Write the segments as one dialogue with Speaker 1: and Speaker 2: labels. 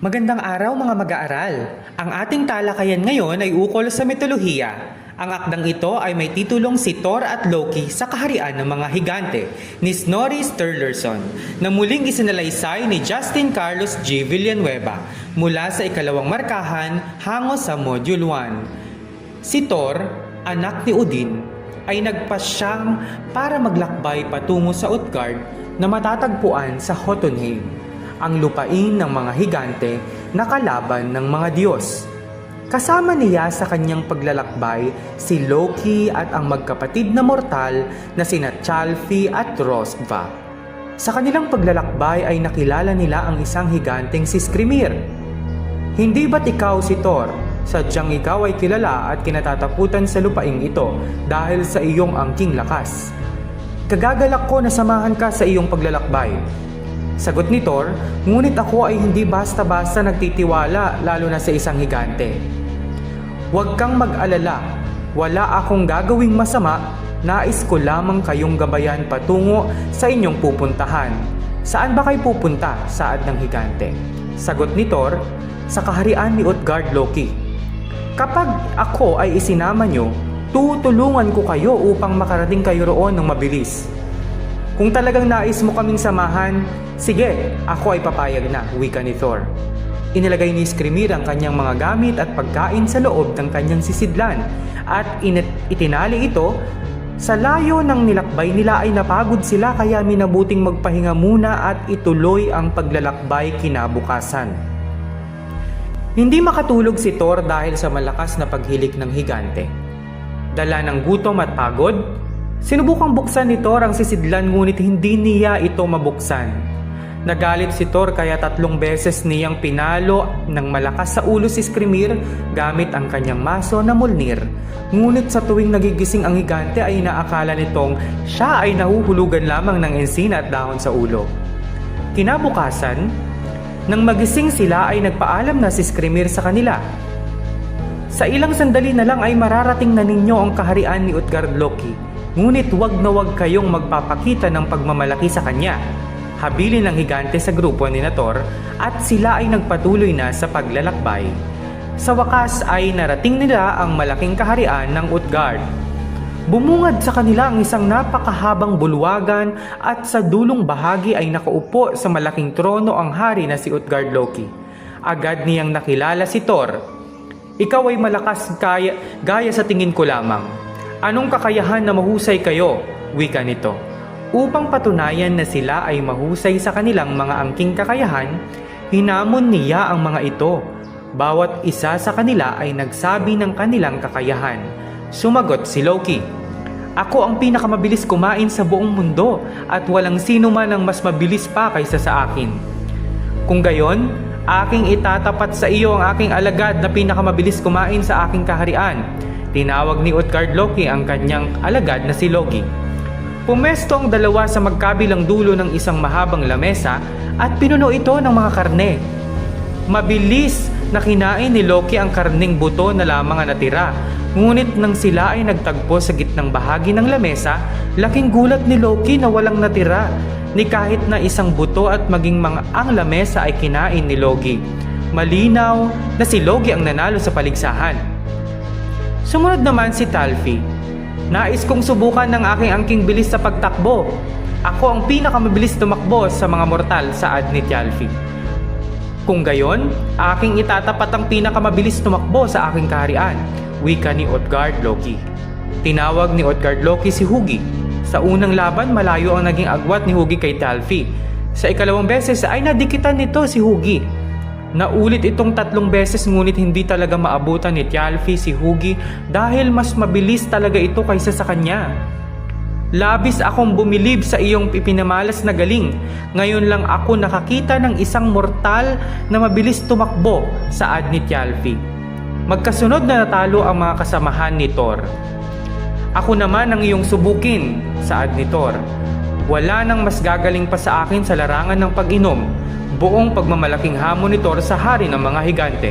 Speaker 1: Magandang araw mga mag-aaral. Ang ating talakayan ngayon ay ukol sa mitolohiya. Ang akdang ito ay may titulong si Thor at Loki sa kaharian ng mga higante ni Snorri Sturluson na muling isinalaysay ni Justin Carlos G. Villanueva mula sa ikalawang markahan hango sa Module 1. Si Thor, anak ni Odin, ay nagpasyang para maglakbay patungo sa Utgard na matatagpuan sa Jotunheim, ang lupain ng mga higante na kalaban ng mga Diyos. Kasama niya sa kanyang paglalakbay si Loki at ang magkapatid na mortal na sina Chalfi at Rosva. Sa kanilang paglalakbay ay nakilala nila ang isang higanteng si Skrimir. Hindi ba't ikaw si Thor? Sadyang ikaw ay kilala at kinatatakutan sa lupaing ito dahil sa iyong angking lakas. Kagagalak ko na samahan ka sa iyong paglalakbay. Sagot ni Thor, ngunit ako ay hindi basta-basta nagtitiwala lalo na sa isang higante. Huwag kang mag-alala, wala akong gagawing masama, nais ko lamang kayong gabayan patungo sa inyong pupuntahan. Saan ba kayo pupunta? Saad ng higante. Sagot ni Thor, sa kaharian ni Utgard Loki. Kapag ako ay isinama nyo, tutulungan ko kayo upang makarating kayo roon ng mabilis. Kung talagang nais mo kaming samahan, sige, ako ay papayag na, wika ni Thor. Inilagay ni Skrimir ang kanyang mga gamit at pagkain sa loob ng kanyang sisidlan at itinali ito sa layo ng nilakbay nila ay napagod sila kaya minabuting magpahinga muna at ituloy ang paglalakbay kinabukasan. Hindi makatulog si Thor dahil sa malakas na paghilik ng higante. Dala ng gutom at pagod, sinubukang buksan ni Thor ang sisidlan ngunit hindi niya ito mabuksan. Nagalit si Thor kaya tatlong beses niyang pinalo ng malakas sa ulo si Skrimir gamit ang kanyang maso na Mulnir. Ngunit sa tuwing nagigising ang higante ay inaakala nitong siya ay nahuhulugan lamang ng ensina at dahon sa ulo. Kinabukasan, nang magising sila ay nagpaalam na si Skrimir sa kanila. Sa ilang sandali na lang ay mararating na ninyo ang kaharian ni Utgard Loki. Ngunit wag na wag kayong magpapakita ng pagmamalaki sa kanya. Habilin ng higante sa grupo ni Thor at sila ay nagpatuloy na sa paglalakbay. Sa wakas ay narating nila ang malaking kaharian ng Utgard. Bumungad sa kanila ang isang napakahabang bulwagan at sa dulong bahagi ay nakaupo sa malaking trono ang hari na si Utgard Loki. Agad niyang nakilala si Thor. Ikaw ay malakas kaya, gaya sa tingin ko lamang. Anong kakayahan na mahusay kayo? Wika nito. Upang patunayan na sila ay mahusay sa kanilang mga angking kakayahan, hinamon niya ang mga ito. Bawat isa sa kanila ay nagsabi ng kanilang kakayahan. Sumagot si Loki. Ako ang pinakamabilis kumain sa buong mundo at walang sino man ang mas mabilis pa kaysa sa akin. Kung gayon, aking itatapat sa iyo ang aking alagad na pinakamabilis kumain sa aking kaharian. Tinawag ni Utgard Loki ang kanyang alagad na si Loki. Pumesto ang dalawa sa magkabilang dulo ng isang mahabang lamesa at pinuno ito ng mga karne. Mabilis na kinain ni Loki ang karning buto na lamang ang natira. Ngunit nang sila ay nagtagpo sa gitnang bahagi ng lamesa, laking gulat ni Loki na walang natira ni kahit na isang buto at maging mga ang lamesa ay kinain ni Loki. Malinaw na si Loki ang nanalo sa paligsahan. Sumunod naman si Talfi. Nais kong subukan ng aking angking bilis sa pagtakbo. Ako ang pinakamabilis tumakbo sa mga mortal saad ni Talfi. Kung gayon, aking itatapat ang pinakamabilis tumakbo sa aking kaharian, wika ni Utgard Loki. Tinawag ni Utgard Loki si Hugi. Sa unang laban, malayo ang naging agwat ni Hugi kay Talfi. Sa ikalawang beses ay nadikitan nito si Hugi. Naulit itong tatlong beses ngunit hindi talaga maabutan ni Tialfi si Hugi dahil mas mabilis talaga ito kaysa sa kanya. Labis akong bumilib sa iyong ipinamalas na galing. Ngayon lang ako nakakita ng isang mortal na mabilis tumakbo sa ad ni Tialfi. Magkasunod na natalo ang mga kasamahan ni Thor. Ako naman ang iyong subukin, saad ni Thor. Wala nang mas gagaling pa sa akin sa larangan ng pag-inom, buong pagmamalaking hamon ni Thor sa hari ng mga higante.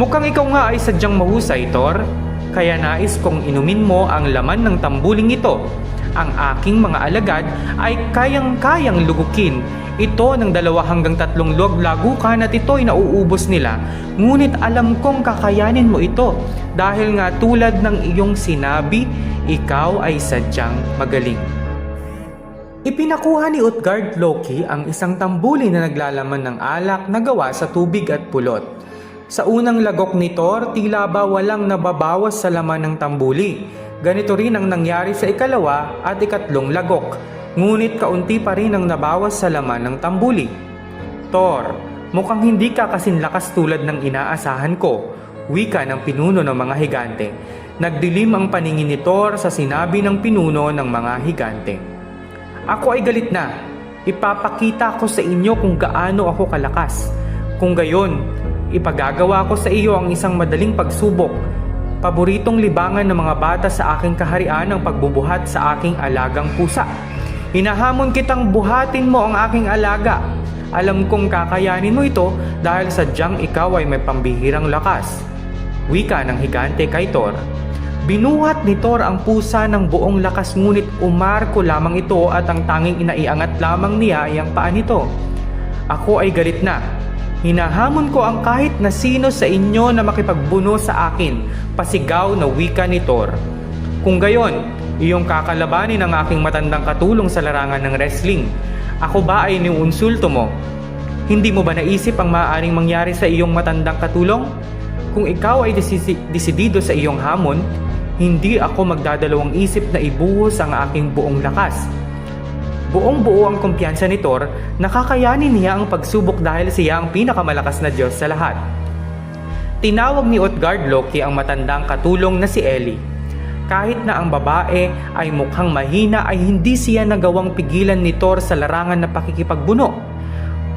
Speaker 1: Mukhang ikaw nga ay sadyang mahusay, Thor. Kaya nais kong inumin mo ang laman ng tambuling ito ang aking mga alagad ay kayang-kayang lugukin. Ito ng dalawa hanggang tatlong log lagukan at ito'y nauubos nila. Ngunit alam kong kakayanin mo ito dahil nga tulad ng iyong sinabi, ikaw ay sadyang magaling. Ipinakuha ni Utgard Loki ang isang tambuli na naglalaman ng alak na gawa sa tubig at pulot. Sa unang lagok ni Thor, tila ba walang nababawas sa laman ng tambuli. Ganito rin ang nangyari sa ikalawa at ikatlong lagok. Ngunit kaunti pa rin ang nabawas sa laman ng tambuli. Thor, mukhang hindi ka kasinlakas tulad ng inaasahan ko. Wika ng pinuno ng mga higante. Nagdilim ang paningin ni Thor sa sinabi ng pinuno ng mga higante. Ako ay galit na. Ipapakita ko sa inyo kung gaano ako kalakas. Kung gayon, ipagagawa ko sa iyo ang isang madaling pagsubok. Paboritong libangan ng mga bata sa aking kaharian ang pagbubuhat sa aking alagang pusa. Hinahamon kitang buhatin mo ang aking alaga. Alam kong kakayanin mo ito dahil sadyang ikaw ay may pambihirang lakas. Wika ng higante kay Thor. Binuhat ni Thor ang pusa ng buong lakas ngunit umarko lamang ito at ang tanging inaiangat lamang niya ay ang paa nito. Ako ay galit na. Hinahamon ko ang kahit na sino sa inyo na makipagbuno sa akin, pasigaw na wika ni Thor. Kung gayon, iyong kakalabanin ang aking matandang katulong sa larangan ng wrestling. Ako ba ay niunsulto mo? Hindi mo ba naisip ang maaaring mangyari sa iyong matandang katulong? Kung ikaw ay desidido sa iyong hamon, hindi ako magdadalawang isip na ibuhos ang aking buong lakas. Buong buo ang kumpiyansa ni Thor, nakakayanin niya ang pagsubok dahil siya ang pinakamalakas na Diyos sa lahat. Tinawag ni Utgard Loki ang matandang katulong na si Ellie. Kahit na ang babae ay mukhang mahina ay hindi siya nagawang pigilan ni Thor sa larangan na pakikipagbuno.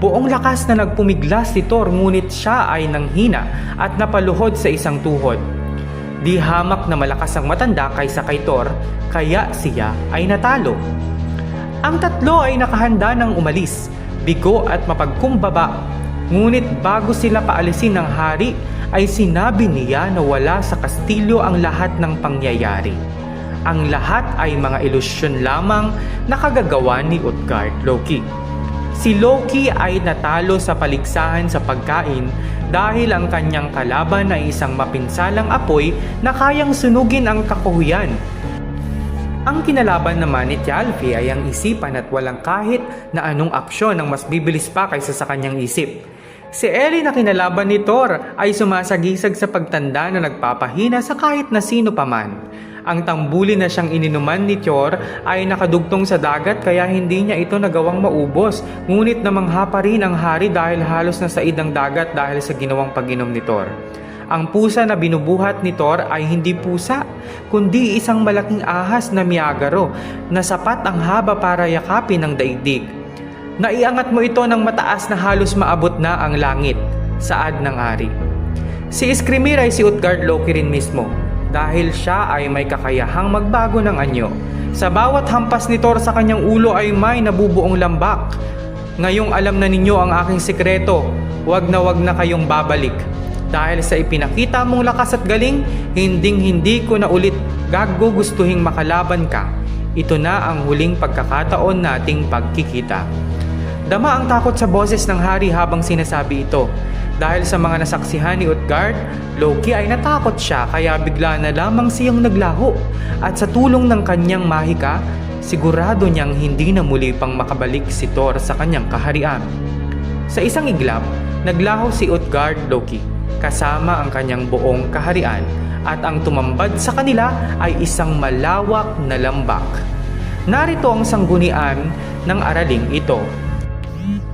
Speaker 1: Buong lakas na nagpumiglas si Thor ngunit siya ay nanghina at napaluhod sa isang tuhod. Di hamak na malakas ang matanda kaysa kay Thor, kaya siya ay natalo. Ang tatlo ay nakahanda ng umalis, bigo at mapagkumbaba. Ngunit bago sila paalisin ng hari, ay sinabi niya na wala sa kastilyo ang lahat ng pangyayari. Ang lahat ay mga ilusyon lamang na kagagawa ni Utgard Loki. Si Loki ay natalo sa paligsahan sa pagkain dahil ang kanyang kalaban ay isang mapinsalang apoy na kayang sunugin ang kakuhuyan. Ang kinalaban naman ni Tialfi ay ang isipan at walang kahit na anong aksyon ang mas bibilis pa kaysa sa kanyang isip. Si Ellie na kinalaban ni Thor ay sumasagisag sa pagtanda na nagpapahina sa kahit na sino paman. Ang tambuli na siyang ininuman ni Thor ay nakadugtong sa dagat kaya hindi niya ito nagawang maubos. Ngunit namangha pa rin ang hari dahil halos nasaid ang dagat dahil sa ginawang pag-inom ni Thor. Ang pusa na binubuhat ni Thor ay hindi pusa, kundi isang malaking ahas na miyagaro na sapat ang haba para yakapin ang daigdig. Naiangat mo ito ng mataas na halos maabot na ang langit, saad ng hari. Si Skrimir ay si Utgard Loki rin mismo dahil siya ay may kakayahang magbago ng anyo. Sa bawat hampas ni Thor sa kanyang ulo ay may nabubuong lambak. Ngayong alam na ninyo ang aking sikreto, wag na wag na kayong babalik. Dahil sa ipinakita mong lakas at galing, hinding hindi ko na ulit gagugustuhing makalaban ka. Ito na ang huling pagkakataon nating pagkikita. Dama ang takot sa boses ng hari habang sinasabi ito. Dahil sa mga nasaksihan ni Utgard, Loki ay natakot siya kaya bigla na lamang siyang naglaho. At sa tulong ng kanyang mahika, sigurado niyang hindi na muli pang makabalik si Thor sa kanyang kaharian. Sa isang iglap, naglaho si Utgard Loki kasama ang kanyang buong kaharian at ang tumambad sa kanila ay isang malawak na lambak. Narito ang sanggunian ng araling ito.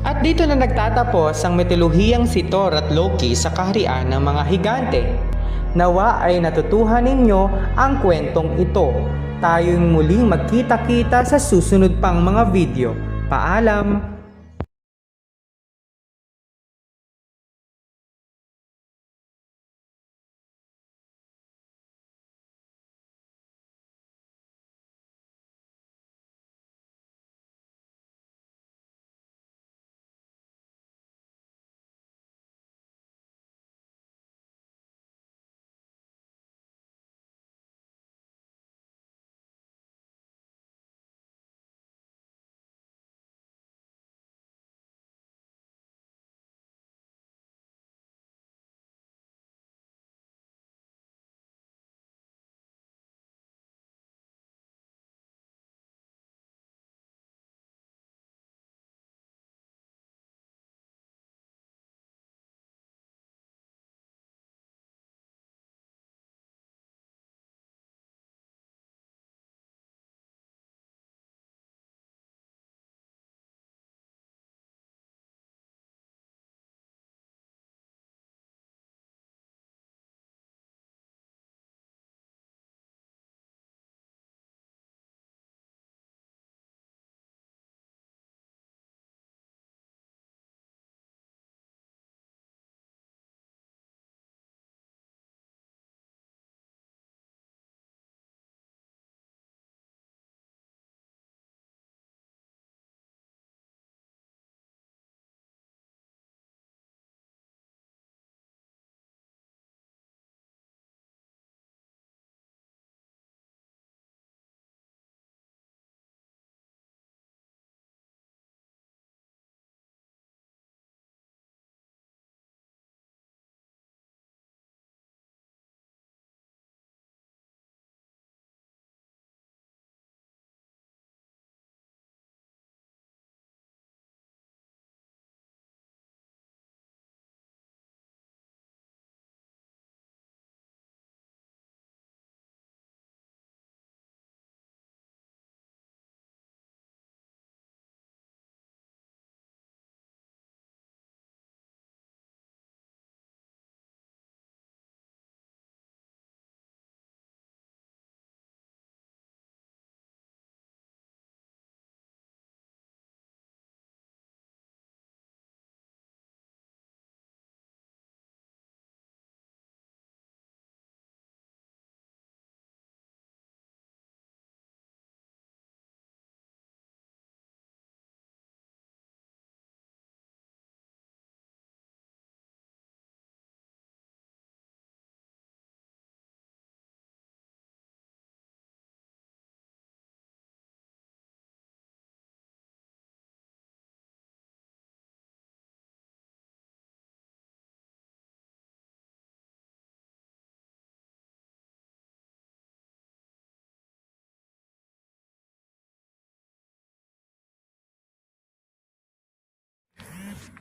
Speaker 1: At dito na nagtatapos ang mitolohiyang si Thor at Loki sa kaharian ng mga higante. Nawa ay natutuhan ninyo ang kwentong ito. Tayo'y muling magkita-kita sa susunod pang mga video. Paalam!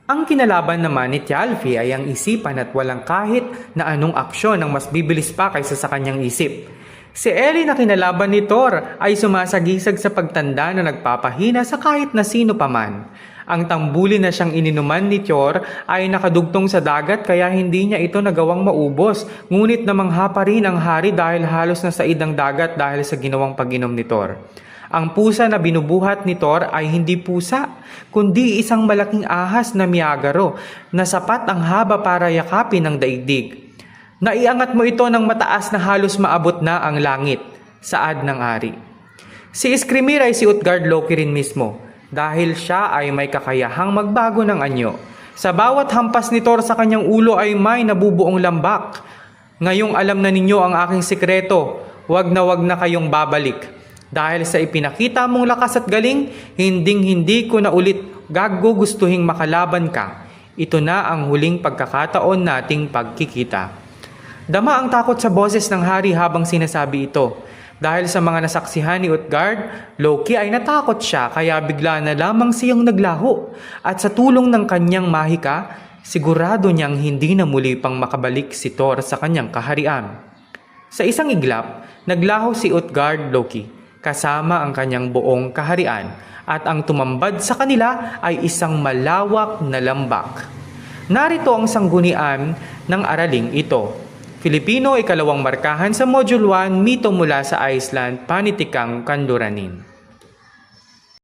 Speaker 1: Ang kinalaban naman ni Tialfi ay ang isipan at walang kahit na anong aksyon ang mas bibilis pa kaysa sa kanyang isip. Si Ellie na kinalaban ni Thor ay sumasagisag sa pagtanda na nagpapahina sa kahit na sino paman. Ang tambuli na siyang ininuman ni Thor ay nakadugtong sa dagat kaya hindi niya ito nagawang maubos. Ngunit namangha pa rin ang hari dahil halos na sa idang dagat dahil sa ginawang pag-inom ni Thor. Ang pusa na binubuhat ni Thor ay hindi pusa, kundi isang malaking ahas na miyagaro na sapat ang haba para yakapin ang daigdig. Naiangat mo ito ng mataas na halos maabot na ang langit, saad ng ari. Si Iskrimir ay si Utgard Loki rin mismo dahil siya ay may kakayahang magbago ng anyo. Sa bawat hampas ni Thor sa kanyang ulo ay may nabubuong lambak. Ngayong alam na ninyo ang aking sikreto, wag na wag na kayong babalik. Dahil sa ipinakita mong lakas at galing, hinding hindi ko na ulit gagugustuhing makalaban ka. Ito na ang huling pagkakataon nating pagkikita. Dama ang takot sa boses ng hari habang sinasabi ito. Dahil sa mga nasaksihan ni Utgard, Loki ay natakot siya kaya bigla na lamang siyang naglaho. At sa tulong ng kanyang mahika, sigurado niyang hindi na muli pang makabalik si Thor sa kanyang kaharian. Sa isang iglap, naglaho si Utgard Loki kasama ang kanyang buong kaharian at ang tumambad sa kanila ay isang malawak na lambak. Narito ang sanggunian ng araling ito. Filipino ikalawang markahan sa Module 1, mito mula sa Iceland, panitikang Kanduranin.